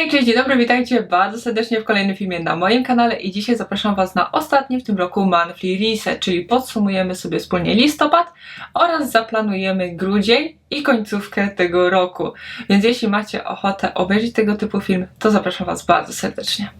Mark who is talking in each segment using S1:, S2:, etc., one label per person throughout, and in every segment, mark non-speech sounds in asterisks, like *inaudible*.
S1: Hej, cześć, dzień dobry, witajcie bardzo serdecznie w kolejnym filmie na moim kanale i dzisiaj zapraszam Was na ostatni w tym roku monthly reset, czyli podsumujemy sobie wspólnie listopad oraz zaplanujemy grudzień i końcówkę tego roku. Więc jeśli macie ochotę obejrzeć tego typu film, to zapraszam Was bardzo serdecznie.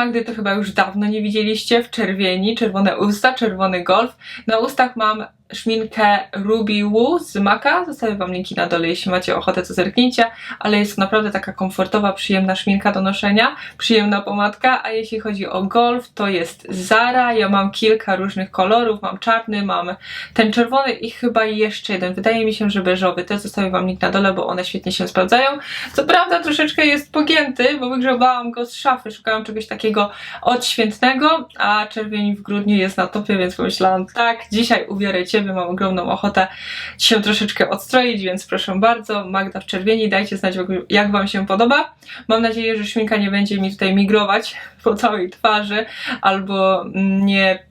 S1: Magdy to chyba już dawno nie widzieliście w czerwieni, czerwone usta, czerwony golf. Na ustach mam szminkę Ruby Woo z Maka. Zostawię Wam linki na dole, jeśli macie ochotę, to zerknijcie, ale jest to naprawdę taka komfortowa, przyjemna szminka do noszenia, przyjemna pomadka, a jeśli chodzi o golf, to jest Zara. Ja mam kilka różnych kolorów, mam czarny, mam ten czerwony i chyba jeszcze jeden. Wydaje mi się, że beżowy. Też zostawię Wam link na dole, bo one świetnie się sprawdzają. Co prawda troszeczkę jest pogięty, bo wygrzebałam go z szafy, szukałam czegoś takiego odświętnego, a czerwień w grudniu jest na topie, więc pomyślałam, tak, dzisiaj ubiorę Ciebie, mam ogromną ochotę się troszeczkę odstroić, więc proszę bardzo, Magda w czerwieni, dajcie znać jak Wam się podoba. Mam nadzieję, że szminka nie będzie mi tutaj migrować *laughs* po całej twarzy, albo nie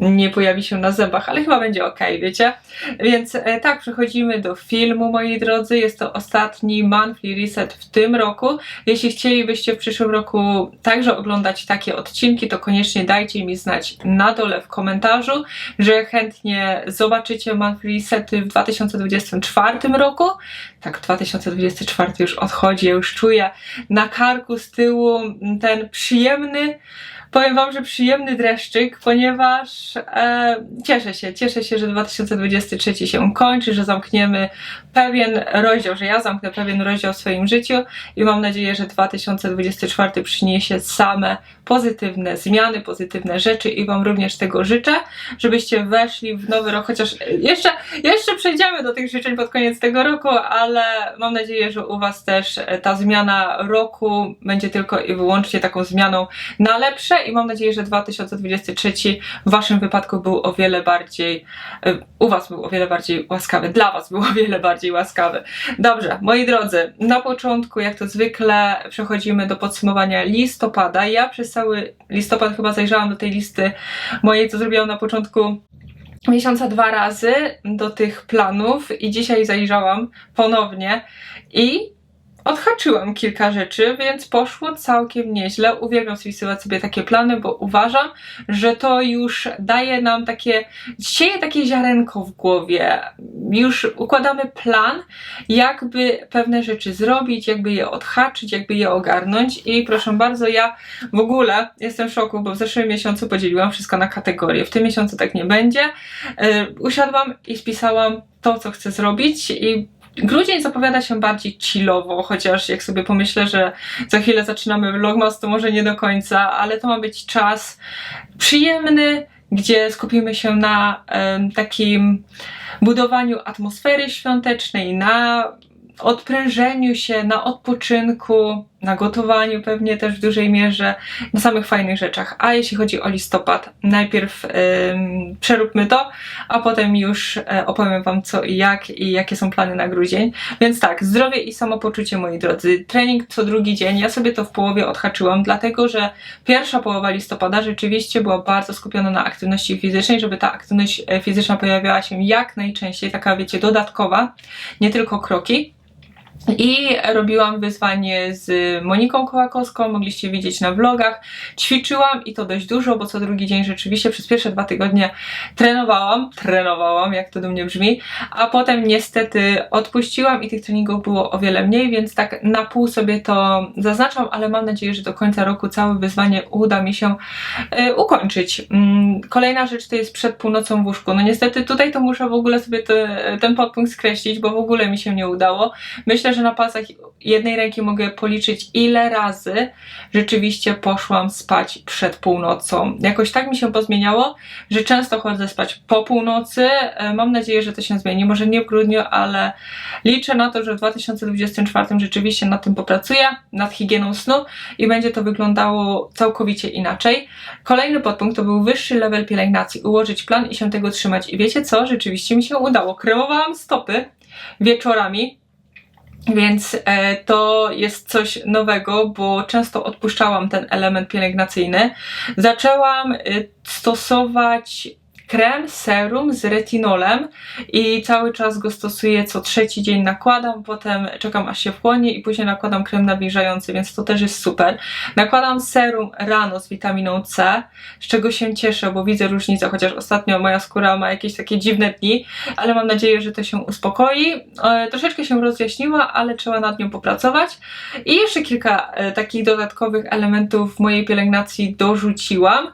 S1: nie pojawi się na zębach, ale chyba będzie ok, wiecie? Więc e, tak, przechodzimy do filmu, moi drodzy. Jest to ostatni monthly reset w tym roku. Jeśli chcielibyście w przyszłym roku także oglądać takie odcinki, to koniecznie dajcie mi znać na dole w komentarzu, że chętnie zobaczycie monthly resety w 2024 roku. Tak, 2024 już odchodzi, ja już czuję na karku z tyłu ten przyjemny Powiem Wam, że przyjemny dreszczyk, ponieważ e, cieszę się, cieszę się, że 2023 się kończy, że zamkniemy pewien rozdział, że ja zamknę pewien rozdział w swoim życiu i mam nadzieję, że 2024 przyniesie same pozytywne zmiany, pozytywne rzeczy i Wam również tego życzę, żebyście weszli w nowy rok, chociaż jeszcze, jeszcze przejdziemy do tych życzeń pod koniec tego roku, ale mam nadzieję, że u Was też ta zmiana roku będzie tylko i wyłącznie taką zmianą na lepsze i mam nadzieję, że 2023 w Waszym wypadku był o wiele bardziej, u Was był o wiele bardziej łaskawy, dla Was był o wiele bardziej łaskawy. Dobrze, moi drodzy, na początku, jak to zwykle, przechodzimy do podsumowania listopada. Ja przez cały listopad chyba zajrzałam do tej listy mojej, co zrobiłam na początku miesiąca dwa razy do tych planów i dzisiaj zajrzałam ponownie i odhaczyłam kilka rzeczy, więc poszło całkiem nieźle. Uwielbiam spisywać sobie takie plany, bo uważam, że to już daje nam takie, sieje takie ziarenko w głowie. Już układamy plan, jakby pewne rzeczy zrobić, jakby je odhaczyć, jakby je ogarnąć i proszę bardzo, ja w ogóle jestem w szoku, bo w zeszłym miesiącu podzieliłam wszystko na kategorie. W tym miesiącu tak nie będzie. Yy, usiadłam i spisałam to, co chcę zrobić i Grudzień zapowiada się bardziej chillowo, chociaż jak sobie pomyślę, że za chwilę zaczynamy vlogmas, to może nie do końca, ale to ma być czas przyjemny, gdzie skupimy się na um, takim budowaniu atmosfery świątecznej, na odprężeniu się, na odpoczynku, na gotowaniu pewnie też w dużej mierze, na samych fajnych rzeczach. A jeśli chodzi o listopad, najpierw ym, przeróbmy to, a potem już y, opowiem Wam co i jak i jakie są plany na grudzień. Więc tak, zdrowie i samopoczucie, moi drodzy. Trening co drugi dzień, ja sobie to w połowie odhaczyłam, dlatego że pierwsza połowa listopada rzeczywiście była bardzo skupiona na aktywności fizycznej, żeby ta aktywność e, fizyczna pojawiała się jak najczęściej, taka wiecie, dodatkowa, nie tylko kroki. I robiłam wyzwanie z Moniką Kołakowską, mogliście widzieć na vlogach. Ćwiczyłam i to dość dużo, bo co drugi dzień rzeczywiście przez pierwsze dwa tygodnie trenowałam, trenowałam, jak to do mnie brzmi, a potem niestety odpuściłam i tych treningów było o wiele mniej, więc tak na pół sobie to zaznaczam, ale mam nadzieję, że do końca roku całe wyzwanie uda mi się y, ukończyć. Mm, kolejna rzecz to jest przed północą w łóżku. No niestety tutaj to muszę w ogóle sobie te, ten podpunkt skreślić, bo w ogóle mi się nie udało. Myślę, że na palcach jednej ręki mogę policzyć ile razy rzeczywiście poszłam spać przed północą. Jakoś tak mi się pozmieniało, że często chodzę spać po północy. E, mam nadzieję, że to się zmieni. Może nie w grudniu, ale liczę na to, że w 2024 rzeczywiście nad tym popracuję, nad higieną snu i będzie to wyglądało całkowicie inaczej. Kolejny podpunkt to był wyższy level pielęgnacji, ułożyć plan i się tego trzymać. I wiecie co? Rzeczywiście mi się udało. Kremowałam stopy wieczorami, więc e, to jest coś nowego, bo często odpuszczałam ten element pielęgnacyjny. Zaczęłam e, stosować krem, serum z retinolem i cały czas go stosuję co trzeci dzień nakładam, potem czekam aż się wchłonie i później nakładam krem nawilżający, więc to też jest super. Nakładam serum rano z witaminą C, z czego się cieszę, bo widzę różnicę, chociaż ostatnio moja skóra ma jakieś takie dziwne dni, ale mam nadzieję, że to się uspokoi. E, troszeczkę się rozjaśniła, ale trzeba nad nią popracować. I jeszcze kilka e, takich dodatkowych elementów mojej pielęgnacji dorzuciłam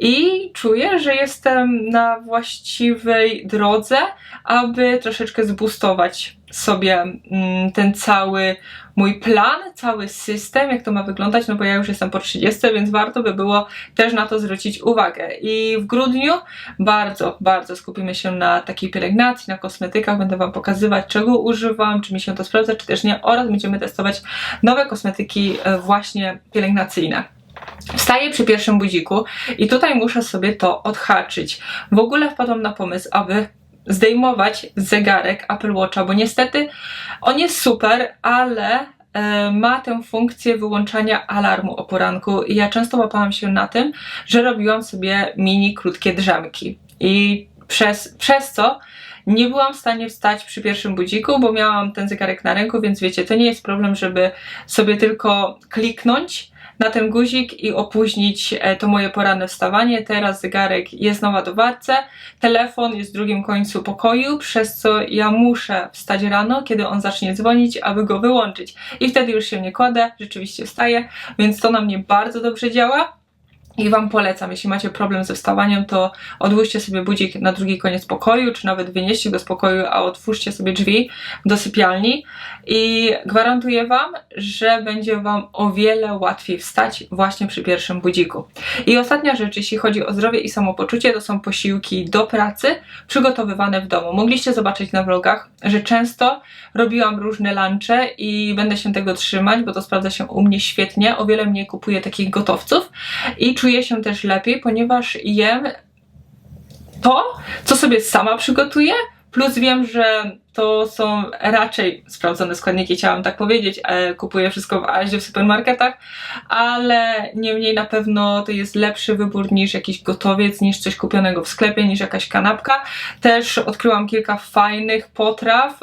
S1: i czuję, że jestem na właściwej drodze, aby troszeczkę zbustować sobie mm, ten cały mój plan, cały system, jak to ma wyglądać, no bo ja już jestem po 30, więc warto by było też na to zwrócić uwagę. I w grudniu bardzo, bardzo skupimy się na takiej pielęgnacji, na kosmetykach. Będę Wam pokazywać, czego używam, czy mi się to sprawdza, czy też nie, oraz będziemy testować nowe kosmetyki e, właśnie pielęgnacyjne. Wstaję przy pierwszym budziku i tutaj muszę sobie to odhaczyć. W ogóle wpadłam na pomysł, aby zdejmować zegarek Apple Watcha, bo niestety on jest super, ale e, ma tę funkcję wyłączania alarmu o poranku i ja często łapałam się na tym, że robiłam sobie mini krótkie drzemki i przez, przez co nie byłam w stanie wstać przy pierwszym budziku, bo miałam ten zegarek na ręku, więc wiecie, to nie jest problem, żeby sobie tylko kliknąć na ten guzik i opóźnić e, to moje poranne wstawanie. Teraz zegarek jest na ładowarce, telefon jest w drugim końcu pokoju, przez co ja muszę wstać rano, kiedy on zacznie dzwonić, aby go wyłączyć. I wtedy już się nie kładę, rzeczywiście wstaję, więc to na mnie bardzo dobrze działa. I Wam polecam, jeśli macie problem ze wstawaniem, to odłóżcie sobie budzik na drugi koniec pokoju, czy nawet wynieście go z pokoju, a otwórzcie sobie drzwi do sypialni i gwarantuję Wam, że będzie Wam o wiele łatwiej wstać właśnie przy pierwszym budziku. I ostatnia rzecz, jeśli chodzi o zdrowie i samopoczucie, to są posiłki do pracy przygotowywane w domu. Mogliście zobaczyć na vlogach, że często robiłam różne lunche i będę się tego trzymać, bo to sprawdza się u mnie świetnie. O wiele mniej kupuję takich gotowców i czuję się też lepiej, ponieważ jem to, co sobie sama przygotuję, plus wiem, że to są raczej sprawdzone składniki, chciałam tak powiedzieć. E, kupuję wszystko w Azie, w supermarketach, ale niemniej na pewno to jest lepszy wybór niż jakiś gotowiec, niż coś kupionego w sklepie, niż jakaś kanapka. Też odkryłam kilka fajnych potraw.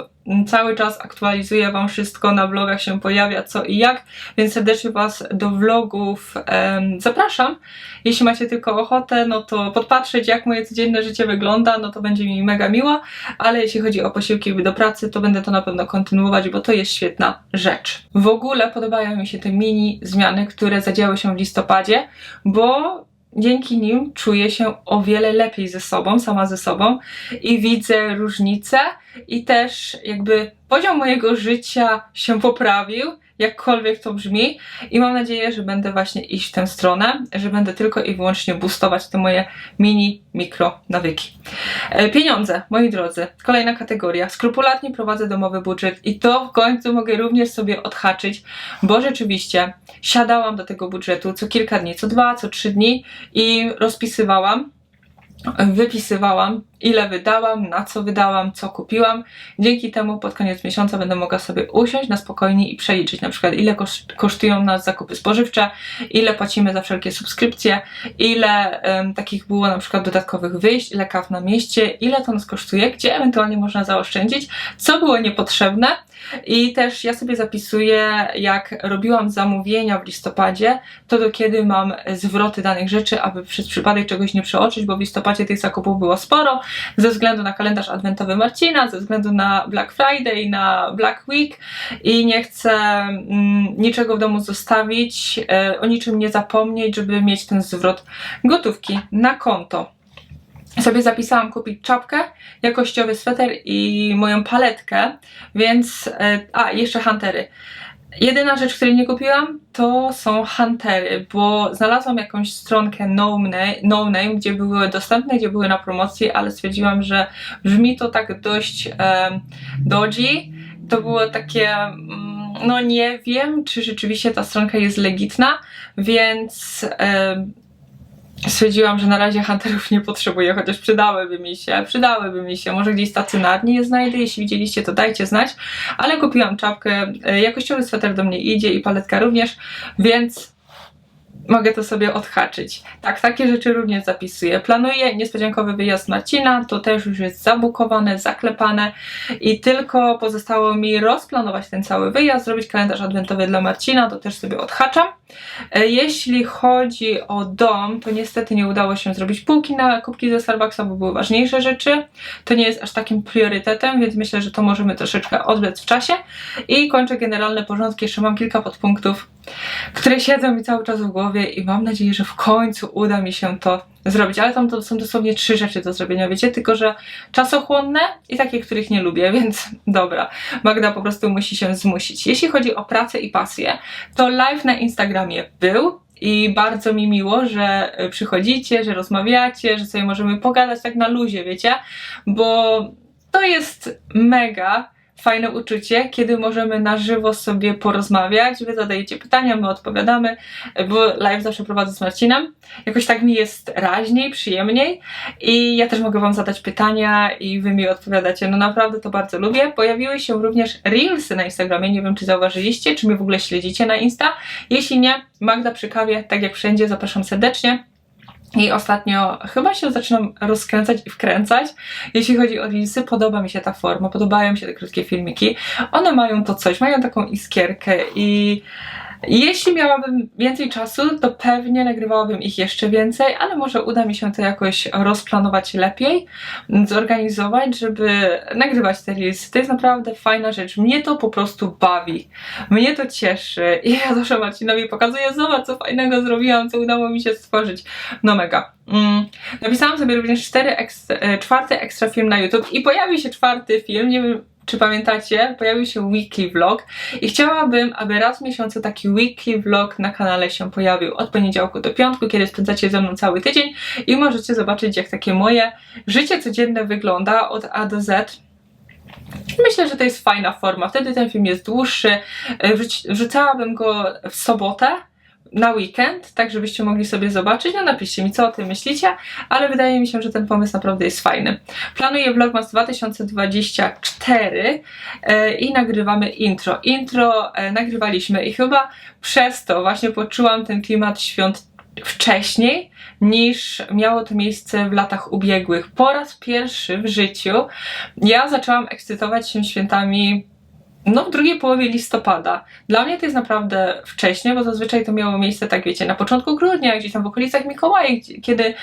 S1: Cały czas aktualizuję Wam wszystko, na vlogach się pojawia co i jak, więc serdecznie Was do vlogów zapraszam. Jeśli macie tylko ochotę, no to podpatrzeć jak moje codzienne życie wygląda, no to będzie mi mega miło, ale jeśli chodzi o posiłki do pracy, to będę to na pewno kontynuować, bo to jest świetna rzecz. W ogóle podobają mi się te mini zmiany, które zadziały się w listopadzie, bo dzięki nim czuję się o wiele lepiej ze sobą, sama ze sobą i widzę różnice i też jakby poziom mojego życia się poprawił jakkolwiek to brzmi i mam nadzieję, że będę właśnie iść w tę stronę, że będę tylko i wyłącznie boostować te moje mini, mikro nawyki. E, pieniądze, moi drodzy, kolejna kategoria. Skrupulatnie prowadzę domowy budżet i to w końcu mogę również sobie odhaczyć, bo rzeczywiście siadałam do tego budżetu co kilka dni, co dwa, co trzy dni i rozpisywałam wypisywałam, ile wydałam, na co wydałam, co kupiłam. Dzięki temu pod koniec miesiąca będę mogła sobie usiąść na spokojnie i przeliczyć na przykład ile kosztują nas zakupy spożywcze, ile płacimy za wszelkie subskrypcje, ile um, takich było na przykład dodatkowych wyjść, ile kaw na mieście, ile to nas kosztuje, gdzie ewentualnie można zaoszczędzić, co było niepotrzebne i też ja sobie zapisuję, jak robiłam zamówienia w listopadzie, to do kiedy mam zwroty danych rzeczy, aby przez przypadek czegoś nie przeoczyć, bo w listopadzie tych zakupów było sporo, ze względu na kalendarz adwentowy Marcina, ze względu na Black Friday, na Black Week i nie chcę mm, niczego w domu zostawić, e, o niczym nie zapomnieć, żeby mieć ten zwrot gotówki na konto. Sobie zapisałam kupić czapkę, jakościowy sweter i moją paletkę, więc... e, A, jeszcze huntery. Jedyna rzecz, której nie kupiłam, to są huntery, bo znalazłam jakąś stronkę no name, no name, gdzie były dostępne, gdzie były na promocji, ale stwierdziłam, że brzmi to tak dość um. To było takie, mm, no nie wiem, czy rzeczywiście ta stronka jest legitna, więc em, stwierdziłam, że na razie hunterów nie potrzebuję, chociaż przydałyby mi się, przydałyby mi się. Może gdzieś stacjonarnie je znajdę, jeśli widzieliście, to dajcie znać. Ale kupiłam czapkę, e, jakościowy sweter do mnie idzie i paletka również, więc mogę to sobie odhaczyć. Tak, takie rzeczy również zapisuję. Planuję niespodziankowy wyjazd Marcina, to też już jest zabukowane, zaklepane i tylko pozostało mi rozplanować ten cały wyjazd, zrobić kalendarz adwentowy dla Marcina, to też sobie odhaczam. E, Jeśli chodzi o dom, to niestety nie udało się zrobić półki na kubki ze Starbucksa, bo były ważniejsze rzeczy. To nie jest aż takim priorytetem, więc myślę, że to możemy troszeczkę odwlec w czasie. I kończę generalne porządki, jeszcze mam kilka podpunktów, które siedzą mi cały czas w głowie i mam nadzieję, że w końcu uda mi się to zrobić. Ale tam to są dosłownie trzy rzeczy do zrobienia, wiecie? Tylko, że czasochłonne i takie, których nie lubię, *laughs* więc dobra. Magda po prostu musi się zmusić. Jeśli chodzi o pracę i pasję, to live na Instagramie był. I bardzo mi miło, że y, przychodzicie, że rozmawiacie, że sobie możemy pogadać tak na luzie, wiecie? Bo to jest mega fajne uczucie, kiedy możemy na żywo sobie porozmawiać. Wy zadajecie pytania, my odpowiadamy, bo live zawsze prowadzę z Marcinem. Jakoś tak mi jest raźniej, przyjemniej i ja też mogę Wam zadać pytania i Wy mi odpowiadacie. No naprawdę to bardzo lubię. Pojawiły się również Reelsy na Instagramie, nie wiem czy zauważyliście, czy mnie w ogóle śledzicie na Insta. Jeśli nie, Magda przy kawie, tak jak wszędzie, zapraszam serdecznie. I ostatnio chyba się zaczynam rozkręcać i wkręcać. Jeśli chodzi o Reelsy, podoba mi się ta forma, podobają mi się te krótkie filmiki. One mają to coś, mają taką iskierkę i jeśli miałabym więcej czasu, to pewnie nagrywałabym ich jeszcze więcej, ale może uda mi się to jakoś rozplanować lepiej, zorganizować, żeby nagrywać te reelsy. To jest naprawdę fajna rzecz. Mnie to po prostu bawi. Mnie to cieszy. I ja zawsze Marcinowi pokazuję, zobacz co fajnego zrobiłam, co udało mi się stworzyć. No mega. Mm. Napisałam sobie również cztery ekstra, e, czwarty ekstra film na YouTube i pojawi się czwarty film, nie wiem czy pamiętacie, pojawił się weekly vlog i chciałabym, aby raz w miesiącu taki weekly vlog na kanale się pojawił od poniedziałku do piątku, kiedy spędzacie ze mną cały tydzień i możecie zobaczyć, jak takie moje życie codzienne wygląda od A do Z. Myślę, że to jest fajna forma. Wtedy ten film jest dłuższy. Wrzuc- Wrzucałabym go w sobotę, na weekend, tak żebyście mogli sobie zobaczyć. No napiszcie mi, co o tym myślicie, ale wydaje mi się, że ten pomysł naprawdę jest fajny. Planuję Vlogmas 2024 e, i nagrywamy intro. Intro e, nagrywaliśmy i chyba przez to właśnie poczułam ten klimat świąt wcześniej niż miało to miejsce w latach ubiegłych. Po raz pierwszy w życiu ja zaczęłam ekscytować się świętami no, w drugiej połowie listopada. Dla mnie to jest naprawdę wcześnie, bo zazwyczaj to miało miejsce, tak wiecie, na początku grudnia, gdzieś tam w okolicach Mikołaja, kiedy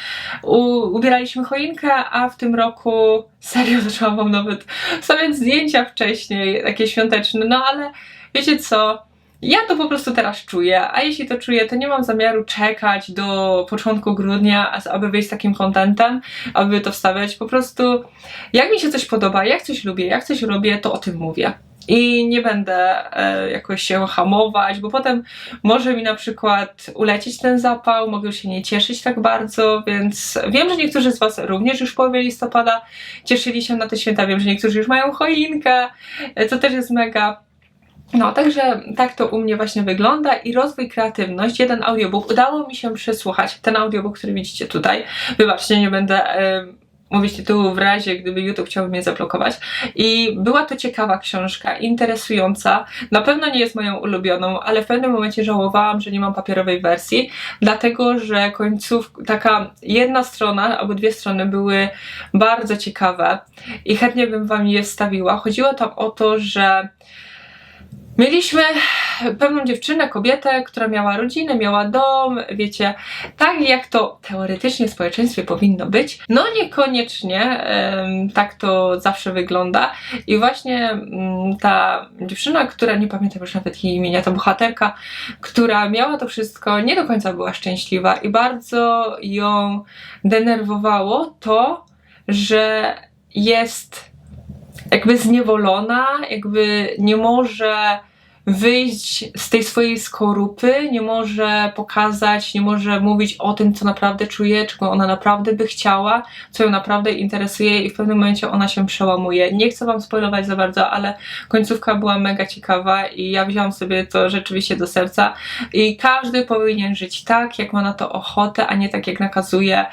S1: ubieraliśmy choinkę, a w tym roku serio *laughs* zaczęłam wam nawet stawiać zdjęcia wcześniej, takie świąteczne, no ale wiecie co? Ja to po prostu teraz czuję, a jeśli to czuję, to nie mam zamiaru czekać do początku grudnia, aby wyjść z takim contentem, aby to wstawiać. Po prostu, jak mi się coś podoba, jak coś lubię, jak coś robię, to o tym mówię. I nie będę e, jakoś się hamować, bo potem może mi na przykład ulecieć ten zapał, mogę się nie cieszyć tak bardzo, więc wiem, że niektórzy z Was również już połowie listopada cieszyli się na te święta, wiem, że niektórzy już mają choinkę, e, to też jest mega. No, także tak to u mnie właśnie wygląda i rozwój kreatywność, jeden audiobook, udało mi się przesłuchać, ten audiobook, który widzicie tutaj, wybaczcie, nie będę e, mówić tytułu w razie, gdyby YouTube chciałby mnie zablokować i była to ciekawa książka, interesująca, na pewno nie jest moją ulubioną, ale w pewnym momencie żałowałam, że nie mam papierowej wersji, dlatego, że końców, taka jedna strona, albo dwie strony były bardzo ciekawe i chętnie bym wam je wstawiła. Chodziło tam o to, że mieliśmy pewną dziewczynę, kobietę, która miała rodzinę, miała dom, wiecie, tak jak to teoretycznie w społeczeństwie powinno być, no niekoniecznie tak to zawsze wygląda. I właśnie mm, ta dziewczyna, która nie pamiętam już nawet jej imienia, ta bohaterka, która miała to wszystko, nie do końca była szczęśliwa i bardzo ją denerwowało to, że jest jakby zniewolona, jakby nie może wyjść z tej swojej skorupy, nie może pokazać, nie może mówić o tym, co naprawdę czuje, czego ona naprawdę by chciała, co ją naprawdę interesuje i w pewnym momencie ona się przełamuje. Nie chcę wam spoilować za bardzo, ale końcówka była mega ciekawa i ja wziąłam sobie to rzeczywiście do serca i każdy powinien żyć tak, jak ma na to ochotę, a nie tak, jak nakazuje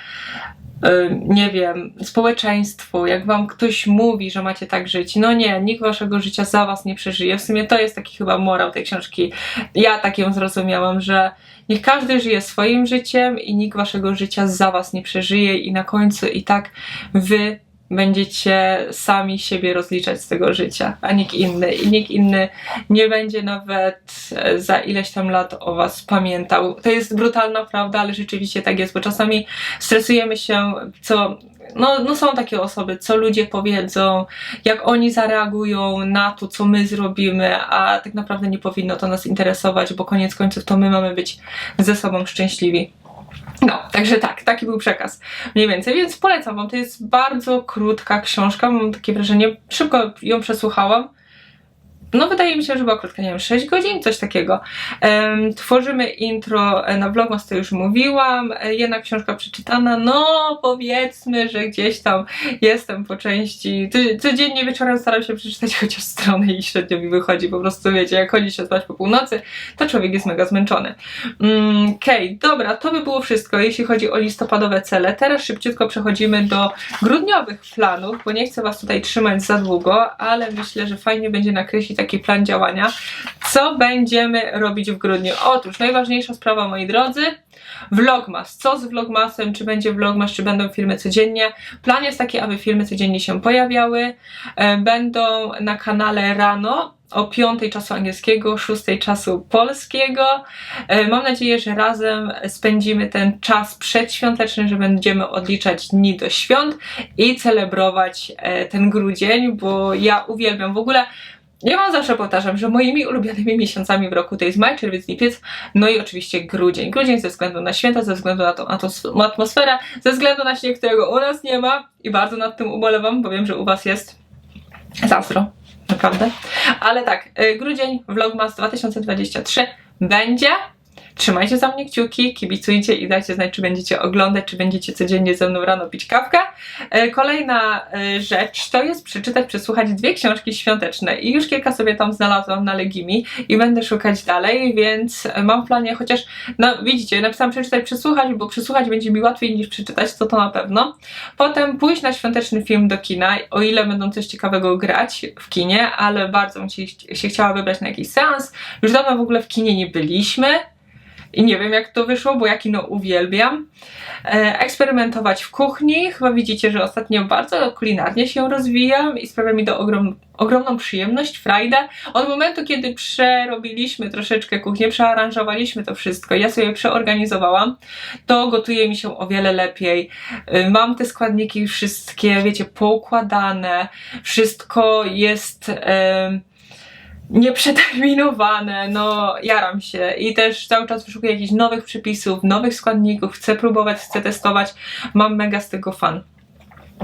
S1: nie wiem, społeczeństwu, jak wam ktoś mówi, że macie tak żyć. No nie, nikt waszego życia za was nie przeżyje. W sumie to jest taki chyba morał tej książki. Ja tak ją zrozumiałam, że niech każdy żyje swoim życiem i nikt waszego życia za was nie przeżyje i na końcu i tak wy będziecie sami siebie rozliczać z tego życia, a nikt inny. I nikt inny nie będzie nawet e, za ileś tam lat o was pamiętał. To jest brutalna prawda, ale rzeczywiście tak jest, bo czasami stresujemy się, co. No, no są takie osoby, co ludzie powiedzą, jak oni zareagują na to, co my zrobimy, a tak naprawdę nie powinno to nas interesować, bo koniec końców to my mamy być ze sobą szczęśliwi. No, także tak, taki był przekaz mniej więcej, więc polecam wam. To jest bardzo krótka książka, mam takie wrażenie, szybko ją przesłuchałam. No, wydaje mi się, że była krótka, nie wiem, 6 godzin, coś takiego. Em, tworzymy intro e, na Vlogmas, to już mówiłam. E, Jedna książka przeczytana, no powiedzmy, że gdzieś tam jestem po części. Codziennie wieczorem staram się przeczytać *laughs* chociaż stronę i średnio mi wychodzi. Po prostu wiecie, jak chodzi się spać po północy, to człowiek jest mega zmęczony. Mm, Okej, dobra, to by było wszystko, jeśli chodzi o listopadowe cele. Teraz szybciutko przechodzimy do grudniowych planów, bo nie chcę Was tutaj trzymać za długo, ale myślę, że fajnie będzie nakreślić taki plan działania. Co będziemy robić w grudniu? Otóż najważniejsza sprawa, moi drodzy, Vlogmas. Co z Vlogmasem? Czy będzie Vlogmas, czy będą filmy codziennie? Plan jest taki, aby filmy codziennie się pojawiały. E, Będą na kanale rano o 5 czasu angielskiego, 6 czasu polskiego. E, Mam nadzieję, że razem spędzimy ten czas przedświąteczny, że będziemy odliczać dni do świąt i celebrować e, ten grudzień, bo ja uwielbiam w ogóle. Ja wam zawsze powtarzam, że moimi ulubionymi miesiącami w roku to jest maj, czerwiec, lipiec, no i oczywiście grudzień. Grudzień ze względu na święta, ze względu na tą atmosferę, ze względu na śnieg, którego u nas nie ma i bardzo nad tym ubolewam, bo wiem, że u was jest zazdro, naprawdę. Ale tak, y, grudzień Vlogmas 2023 będzie. Trzymajcie za mnie kciuki, kibicujcie i dajcie znać, czy będziecie oglądać, czy będziecie codziennie ze mną rano pić kawkę. E, Kolejna e, rzecz to jest przeczytać, przesłuchać dwie książki świąteczne i już kilka sobie tam znalazłam na Legimi i będę szukać dalej, więc mam w planie, chociaż no widzicie, napisałam przeczytać, przesłuchać, bo przesłuchać będzie mi łatwiej niż przeczytać, to to na pewno. Potem pójść na świąteczny film do kina, o ile będą coś ciekawego grać w kinie, ale bardzo bym się, się chciała wybrać na jakiś seans. Już dawno w ogóle w kinie nie byliśmy. I nie wiem jak to wyszło, bo ja kino uwielbiam. E, eksperymentować w kuchni. Chyba widzicie, że ostatnio bardzo kulinarnie się rozwijam i sprawia mi to ogrom, ogromną przyjemność, frajdę. Od momentu, kiedy przerobiliśmy troszeczkę kuchnię, przearanżowaliśmy to wszystko, ja sobie przeorganizowałam, to gotuje mi się o wiele lepiej. Y, Mam te składniki wszystkie, wiecie, poukładane. Wszystko jest... em, nieprzeterminowane, no jaram się. I też cały czas wyszukuję jakichś nowych przepisów, nowych składników, chcę próbować, chcę testować, mam mega z tego fan.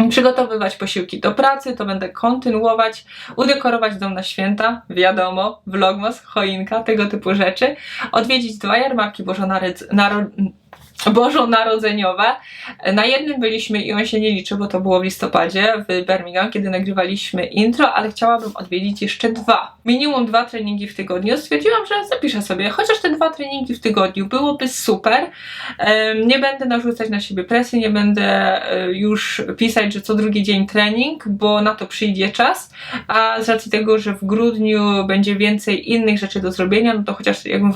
S1: Przygotowywać posiłki do pracy, to będę kontynuować, udekorować dom na święta, wiadomo, vlogmas, choinka, tego typu rzeczy, odwiedzić dwa jarmarki bożonarodz- naro- bożonarodzeniowe. Na jednym byliśmy i on się nie liczy, bo to było w listopadzie w Birmingham, kiedy nagrywaliśmy intro, ale chciałabym odwiedzić jeszcze dwa. Minimum dwa treningi w tygodniu. Stwierdziłam, że zapiszę sobie, chociaż te dwa treningi w tygodniu byłoby super. Nie będę narzucać na siebie presji, nie będę e, już pisać, że co drugi dzień trening, bo na to przyjdzie czas, a z racji tego, że w grudniu będzie więcej innych rzeczy do zrobienia, no to chociaż jakbym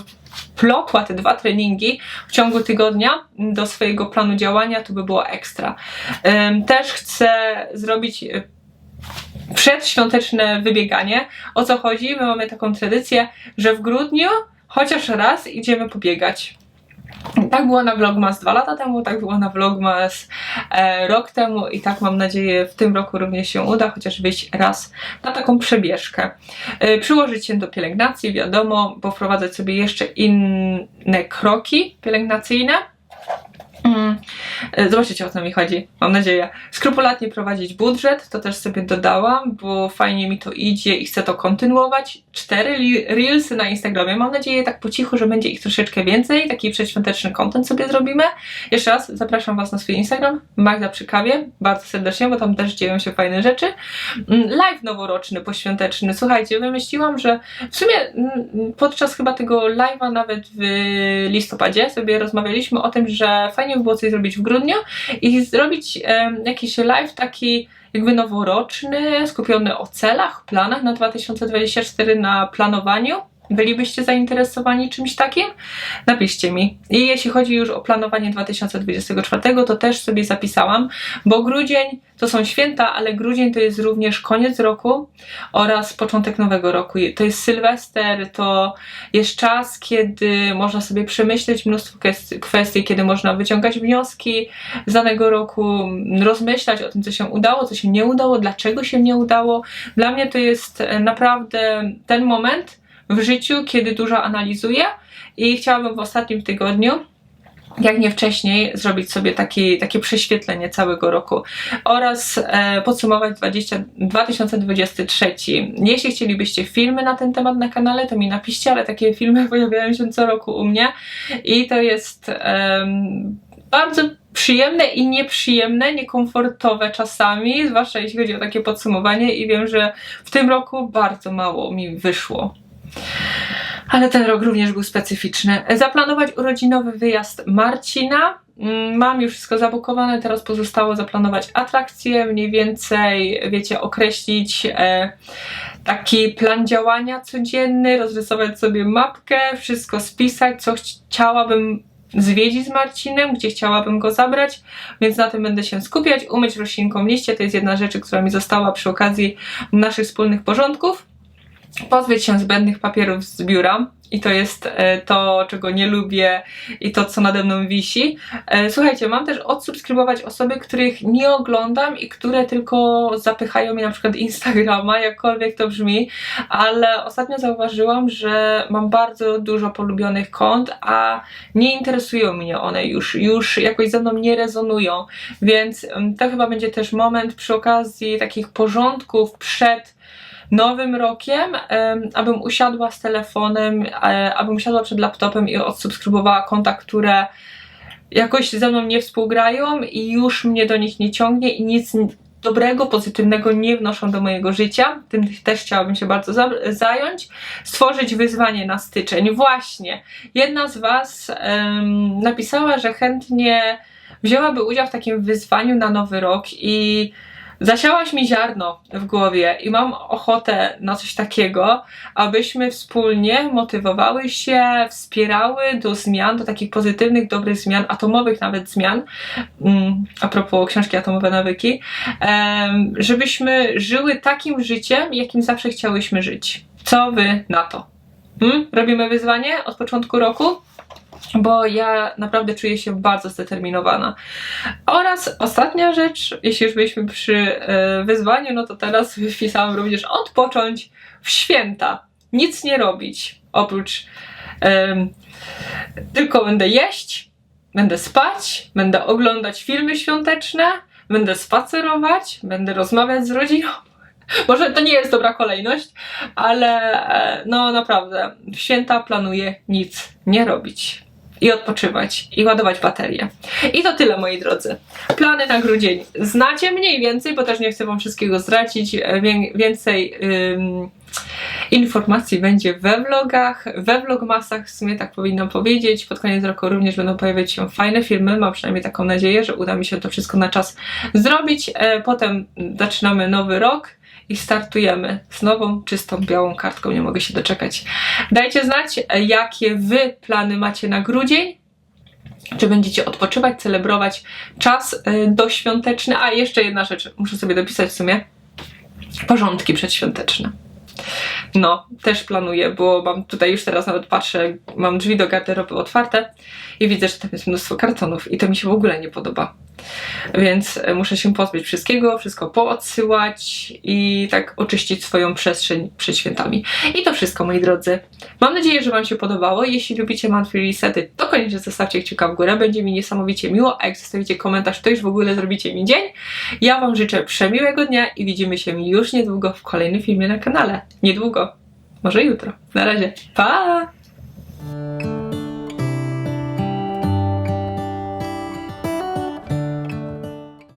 S1: plotła te dwa treningi w ciągu tygodnia do swojego planu działania, to by było ekstra. Też chcę zrobić e, przedświąteczne wybieganie. O co chodzi? My mamy taką tradycję, że w grudniu chociaż raz idziemy pobiegać. Tak było na Vlogmas dwa lata temu, tak było na Vlogmas e, rok temu i tak mam nadzieję w tym roku również się uda, chociaż wyjść raz na taką przebieżkę. E, przyłożyć się do pielęgnacji, wiadomo, powprowadzać sobie jeszcze inne kroki pielęgnacyjne. E, Zobaczycie o co mi chodzi, mam nadzieję. Skrupulatnie prowadzić budżet, to też sobie dodałam, bo fajnie mi to idzie i chcę to kontynuować. Cztery reelsy na Instagramie, mam nadzieję tak po cichu, że będzie ich troszeczkę więcej, taki przedświąteczny content sobie zrobimy. Jeszcze raz zapraszam Was na swój Instagram, Magda przy kawie, bardzo serdecznie, bo tam też dzieją się fajne rzeczy. Mm, Live noworoczny, poświąteczny. Słuchajcie, wymyśliłam, że w sumie mm, podczas chyba tego live'a nawet w listopadzie sobie rozmawialiśmy o tym, że fajnie by było coś zrobić w grudniu i zrobić jakiś live taki jakby noworoczny, skupiony o celach, planach na 2024, na planowaniu. Bylibyście zainteresowani czymś takim? Napiszcie mi. I jeśli chodzi już o planowanie 2024, to też sobie zapisałam, bo grudzień to są święta, ale grudzień to jest również koniec roku oraz początek nowego roku. To jest Sylwester, to jest czas, kiedy można sobie przemyśleć mnóstwo kwestii- kiedy można wyciągać wnioski z danego roku, rozmyślać o tym, co się udało, co się nie udało, dlaczego się nie udało. Dla mnie to jest e, naprawdę ten moment w życiu, kiedy dużo analizuję i chciałabym w ostatnim tygodniu jak nie wcześniej, zrobić sobie taki, takie prześwietlenie całego roku oraz e, podsumować 20, 2023. Jeśli chcielibyście filmy na ten temat na kanale, to mi napiszcie, ale takie filmy *laughs* pojawiają się co roku u mnie i to jest em, bardzo przyjemne i nieprzyjemne, niekomfortowe czasami, zwłaszcza jeśli chodzi o takie podsumowanie i wiem, że w tym roku bardzo mało mi wyszło. Ale ten rok również był specyficzny. Zaplanować urodzinowy wyjazd Marcina. Mm, Mam już wszystko zabukowane, teraz pozostało zaplanować atrakcje, mniej więcej, wiecie, określić e, taki plan działania codzienny, rozrysować sobie mapkę, wszystko spisać, co chciałabym zwiedzić z Marcinem, gdzie chciałabym go zabrać, więc na tym będę się skupiać. Umyć roślinką liście to jest jedna rzecz, która mi została przy okazji naszych wspólnych porządków pozbyć się zbędnych papierów z biura. I to jest e, to, czego nie lubię i to, co nade mną wisi. E, Słuchajcie, mam też odsubskrybować osoby, których nie oglądam i które tylko zapychają mi na przykład Instagrama, jakkolwiek to brzmi, ale ostatnio zauważyłam, że mam bardzo dużo polubionych kont, a nie interesują mnie one już, już jakoś ze mną nie rezonują, więc em, to chyba będzie też moment przy okazji takich porządków przed nowym rokiem, em, abym usiadła z telefonem, e, abym usiadła przed laptopem i odsubskrybowała konta, które jakoś ze mną nie współgrają i już mnie do nich nie ciągnie i nic dobrego, pozytywnego nie wnoszą do mojego życia. Tym też chciałabym się bardzo za- zająć. Stworzyć wyzwanie na styczeń. Właśnie. Jedna z Was em, napisała, że chętnie wzięłaby udział w takim wyzwaniu na nowy rok i Zasiałaś mi ziarno w głowie i mam ochotę na coś takiego, abyśmy wspólnie motywowały się, wspierały do zmian, do takich pozytywnych, dobrych zmian, atomowych nawet zmian, mm, a propos książki Atomowe Nawyki, żebyśmy żyły takim życiem, jakim zawsze chciałyśmy żyć. Co wy na to? Hmm? Robimy wyzwanie od początku roku? Bo ja naprawdę czuję się bardzo zdeterminowana. Oraz ostatnia rzecz, jeśli już byliśmy przy e, wyzwaniu, no to teraz *laughs* wpisałam również odpocząć w święta. Nic nie robić. Oprócz em, tylko będę jeść, będę spać, będę oglądać filmy świąteczne, będę spacerować, będę rozmawiać z rodziną. *laughs* Może to nie jest dobra kolejność, ale e, no naprawdę, w święta planuję nic nie robić i odpoczywać i ładować baterie. I to tyle, moi drodzy. Plany na grudzień. Znacie mniej więcej, bo też nie chcę Wam wszystkiego zdradzić. E, Wię- Więcej ym, informacji będzie we vlogach, we vlogmasach, w sumie tak powinnam powiedzieć. Pod koniec roku również będą pojawiać się fajne filmy. Mam przynajmniej taką nadzieję, że uda mi się to wszystko na czas zrobić. E, Potem zaczynamy nowy rok. I startujemy z nową, czystą, białą kartką. Nie mogę się doczekać. Dajcie znać, e, jakie Wy plany macie na grudzień. Czy będziecie odpoczywać, celebrować czas y, doświąteczny? A jeszcze jedna rzecz, muszę sobie dopisać w sumie. porządki przedświąteczne. *laughs* No, też planuję, bo mam tutaj już teraz nawet patrzę, mam drzwi do garderoby otwarte i widzę, że tam jest mnóstwo kartonów i to mi się w ogóle nie podoba. Więc e, muszę się pozbyć wszystkiego, wszystko poodsyłać i tak oczyścić swoją przestrzeń przed świętami. I to wszystko, moi drodzy. Mam nadzieję, że Wam się podobało. Jeśli lubicie monthly resety, to koniecznie zostawcie kciuka w górę, będzie mi niesamowicie miło, a jak zostawicie komentarz, to już w ogóle zrobicie mi dzień. Ja Wam życzę przemiłego dnia i widzimy się już niedługo w kolejnym filmie na kanale. Niedługo, może jutro. Na razie. Pa!